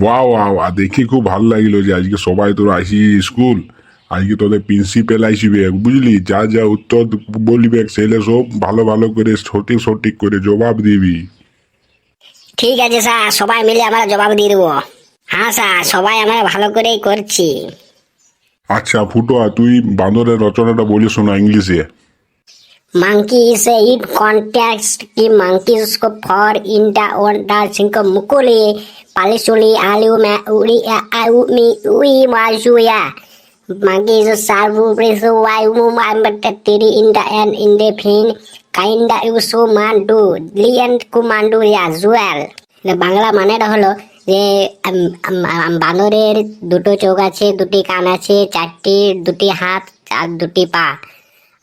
Wow wow আর দেখে খুব ভালো লাগল যে আজকে সবাই তোরা আসি স্কুল আজকে তোদের প্রিন্সিপাল আসবে বুঝলি? যা যা উত্তর বলবে সেগুলো সব ভালো ভালো করে সঠিক সঠিক করে জবাব দিবি। ঠিক আছে স্যার সবাই মিলে আমরা জবাব দিয়ে দেবো। হ্যাঁ স্যার সবাই আমরা ভালো করেই করছি। আচ্ছা ফুটোয়া তুই বান্দরের রচনাটা বলিস শোনা ইংলিশে। Monkey is a it context ki monkeys for inda onda singko mukuli palisuli alu ma uri a au mi ui ma juya monkey is a sarvu preso wai mu ma tiri inda and in the pin kinda usu mandu lient kumandu ya zuel Bangla মানেটা হলো যে বানরের দুটো চোখ আছে দুটি কান আছে চারটি দুটি হাত আর দুটি পা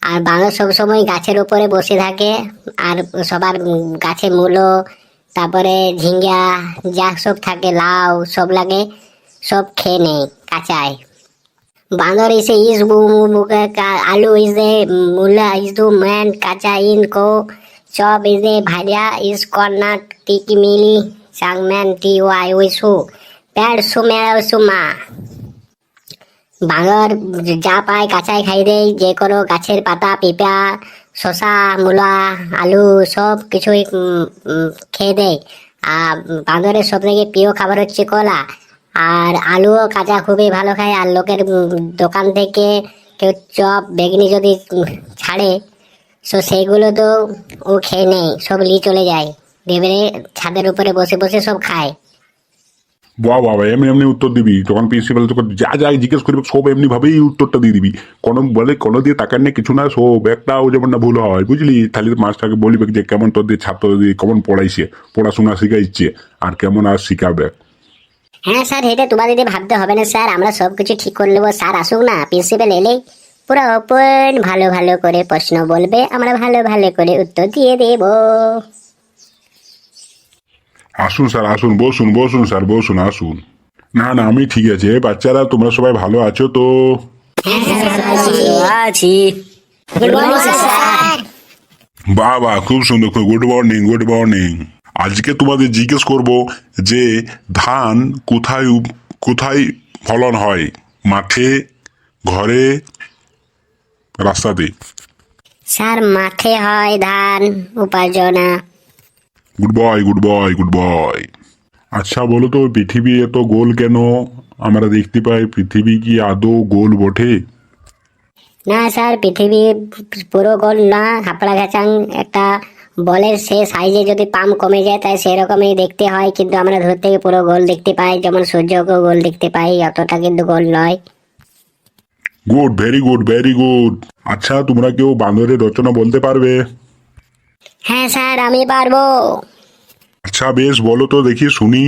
আর বানর সবসময় গাছের উপরে বসে থাকে, আর সবার গাছে মূলো, তারপরে ঝিঙ্গা, যা সব থাকে, লাউ সব লাগে, সব খেয়ে নেয় কাঁচায়। ইসে ইস আলু এ মূলা ইজ দু, ম্যান, কাঁচা, ইন, কো, চপ ইজ এ ভাজা ইজ কর্নাট, টিকি মিলি চাংম্যান টি ওয়াই উইসু প্যাড সুমে সুমা বাঙর যা পায় কাঁচাই খাই দেয় যে কোনো গাছের পাতা পিঁপা শশা মূলা, আলু সব কিছুই খেয়ে দেয় আর বাঁদরের সব থেকে প্রিয় খাবার হচ্ছে কলা। আর আলুও কাঁচা খুবই ভালো খায়। আর লোকের দোকান থেকে কেউ চপ, বেগনি যদি ছাড়ে, তো সেইগুলো তো ও খেয়ে নেয় সব নিয়ে চলে যায়। এবারে ছাদের উপরে বসে বসে সব খায়। বাহ বাবা এমনি এমনি উত্তর দিবি। তখন প্রিন্সিপাল তোকে যা যা জিজ্ঞেস করবি, সব এমনি ভাবেই উত্তরটা দিয়ে দিবি। কোনো বলে, কোনো দিয়ে তাকার নেই কিছু না, সব একটাও যেমন না ভুল হয়, বুঝলি? তাহলে মাস্টারকে বলবে যে কেমন তোর দিয়ে ছাত্র দিয়ে কেমন পড়াইছে, পড়াশোনা শিখাইছে, আর কেমন আর শিখাবে। হ্যাঁ স্যার, এটা তোমাদের ভাবতে হবে না স্যার, আমরা সব কিছু ঠিক করে নেব। স্যার আসুক না প্রিন্সিপাল এলেই পুরো ওপেন ভালো ভালো করে প্রশ্ন বলবে, আমরা ভালো ভালো করে উত্তর দিয়ে দেব। আসুন স্যার আসুন বসুন বসুন স্যার বসুন আসুন। না না আমি ঠিক আছে। বাচ্চারা তোমরা সবাই ভালো আছো তো? আছি বাহ খুব সুন্দর গুড মর্নিং গুড মর্নিং আজকে তোমাদের জিজ্ঞেস করব যে ধান কোথায় কোথায় ফলন হয়? মাঠে ঘরে রাস্তাতে? স্যার মাঠে হয় ধান উপার্জনা। Good boy good boy good boy আচ্ছা বলো তো পৃথিবী এত গোল কেন? আমরা দেখতে পাই পৃথিবী কি আদৌ গোল বটে? না স্যার পৃথিবী পুরো গোল না। হাপড়া ঘাচাং একটা বলের সে সাইজে যদি পাম কমে যায় তাই সেরকমই দেখতে হয়। কিন্তু আমরা দূর থেকে পুরো গোল দেখতে পাই যেমন সূর্যকেও গোল দেখতে পাই অতটা কিন্তু গোল নয়। Good very good very good আচ্ছা তোমরা কেউ বান্দরের রচনা বলতে পারবে? হ্যাঁ স্যার আমি পারব। আচ্ছা বেশ বলো তো দেখি শুনি।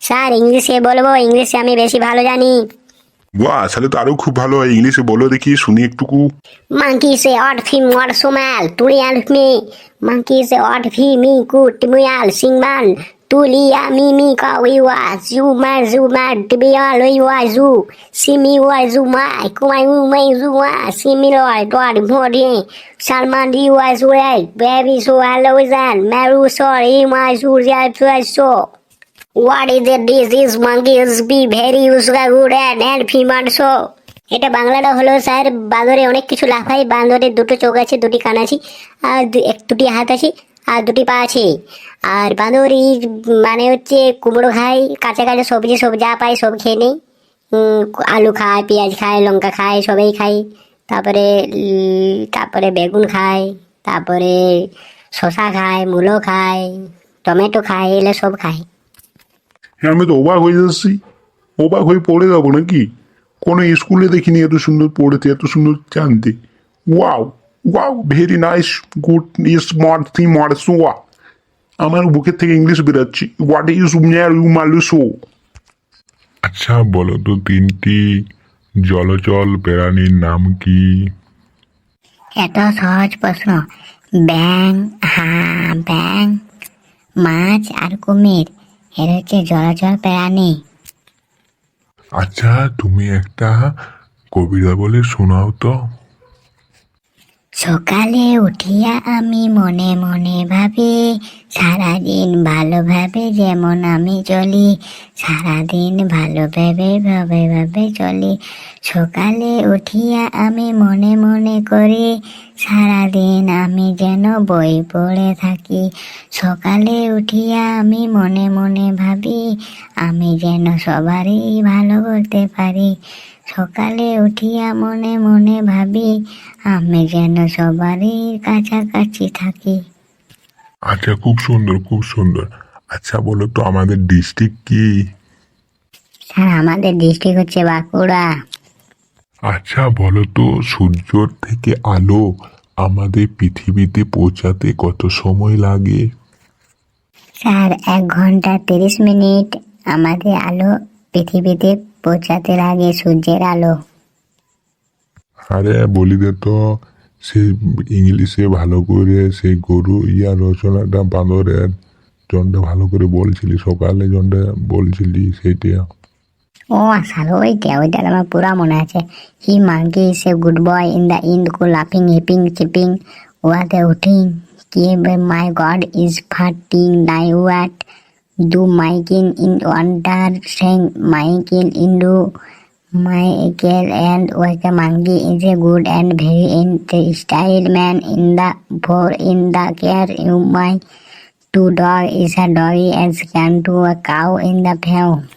স্যার ইংলিশে বলব ইংলিশে আমি বেশি ভালো জানি। বাহ তাহলে তো আরও খুব ভালো হয় ইংলিশে বলো দেখি শুনি একটুকু। মাঙ্কি সে অট ফি মর সোমাল তুই আলফ মি মাঙ্কি সে অট ফি মি কু টিমুয়াল সিংমান ওয়া জু সিমি ওয়া জু মা কুমাই উ মাই জু ওয়া সিমি লয় ডট মোডি সালমান ডি ওয়া জু রে বেবি সো হ্যালো ইজান মেরু সরি মা জু real so What is the disease monkeys be very useful good and help him also? এটা বাংলাটা হলো স্যার, বাঁদরে অনেক কিছু লাফায় বাঁদরের দুটো চোখ আছে, দুটি কান আছে, আর দুটি হাত আছে আর দুটি পা আছে। আর বাঁদর মানে হচ্ছে কুমড়ো খায়, কাঁচা কাঁচা সবজি, সব যা পায় সব খেয়ে নেই আলু খায়, পেঁয়াজ খায়, লঙ্কা খায়, সবাই খায়। তারপরে তারপরে বেগুন খায়, তারপরে শশা খায়, মূলো খায়, টমেটো খায় এগুলো সব খায়। হ্যাঁ আমি তো অবাক হয়ে যাচ্ছি। অবাক হয়ে পড়ে যাব নাকি? কোনো স্কুলে দেখিনি এত সুন্দর পড়েছে এত সুন্দর জানতে। Wow! Wow very nice good smart theme আর সোয়া আমার বুকের থেকে ইংলিশ বেরোচ্ছে। হোয়াট ইজ ইউ মালু শো আচ্ছা বলো তো তিনটি জলচল প্রাণীর নাম কি? এত সহজ প্রশ্ন। ব্যাং হ্যাঁ ব্যাং মাছ আর কুমির। এর হচ্ছে জলচর প্রাণী। আচ্ছা তুমি একটা কবিতা বলে শোনাও তো। সকালে উঠিয়া আমি মনে মনে ভাবি, সারাদিন ভালোভাবে যেমন আমি চলি, সারাদিন ভালোভাবে ভাবে ভাবে চলি। সকালে উঠিয়া আমি মনে মনে করি, সারাদিন আমি যেন বই পড়ে থাকি। সকালে উঠিয়া আমি মনে মনে ভাবি, আমি যেন সবারই ভালো করতে পারি। সকালে উঠিয়া মনে মনে ভাবি আমি যেন সবারই কাছাকাছি থাকি। আচ্ছা খুব সুন্দর খুব সুন্দর। আচ্ছা বলো তো আমাদের ডিস্ট্রিক্ট কি? স্যার আমাদের ডিস্ট্রিক্ট হচ্ছে বাঁকুড়া। আচ্ছা বলো তো সূর্যর থেকে আলো আমাদের পৃথিবীতে পৌঁছাতে কত সময় লাগে? স্যার এক ঘণ্টা তিরিশ মিনিট আমাদের আলো পৃথিবীতে পৌঁছাতে লাগে সূর্যের আলো। আরে বলি দে তো সে ইংলিশে ভালো করে সেই গরু ইয়া রচনাটা বাঁদরের জনটা ভালো করে বলছিলি সকালে জনটা বলছিলি সেইটা। ও স্যার ওইটা ওইটা আমার পুরা মনে আছে। He monkey say good boy in the end কো লাফিং হিপিং চিপিং ওয়াট এ উঠিং। কে মাই গড ইজ ফাটিং নাই ওয়াট ডু মাইকিন in miking in do Michael and was the monkey is a good and very in style man in the for in the care you my two dog is a doggy and can to a cow in the pound.